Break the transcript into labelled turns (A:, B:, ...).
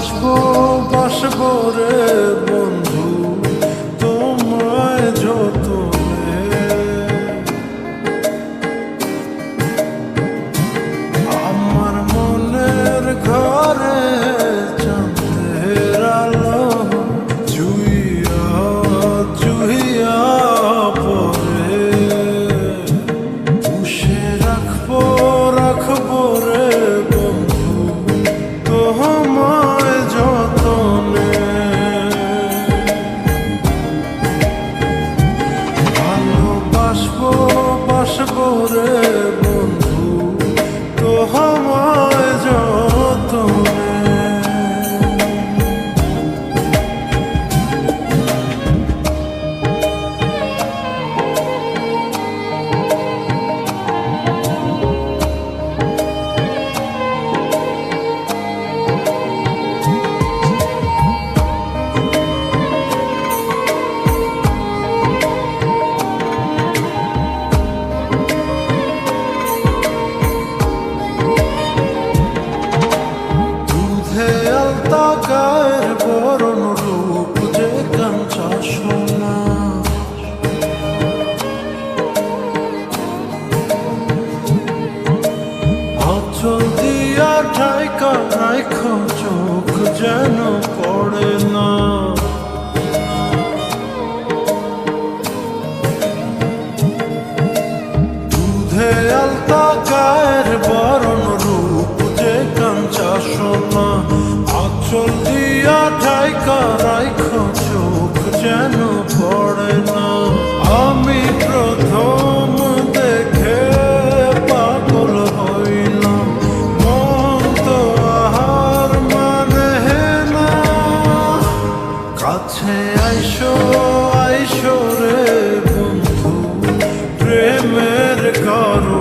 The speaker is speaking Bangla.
A: বাসবো বাসবো রে। রে দুধে আলতা গায়ের বরণ রূপ যে কাঞ্চা সোনা। আচল দিয়া ঠাইকা রাইখো চোখ যেন পড়ে না। দুধে আলতা গায়ের বরণ রূপ যে কাঞ্চা সোনা। পড়ে না আমি প্রথম দেখে হইলাম তো না কাছে বন্ধু প্রেমের কারণে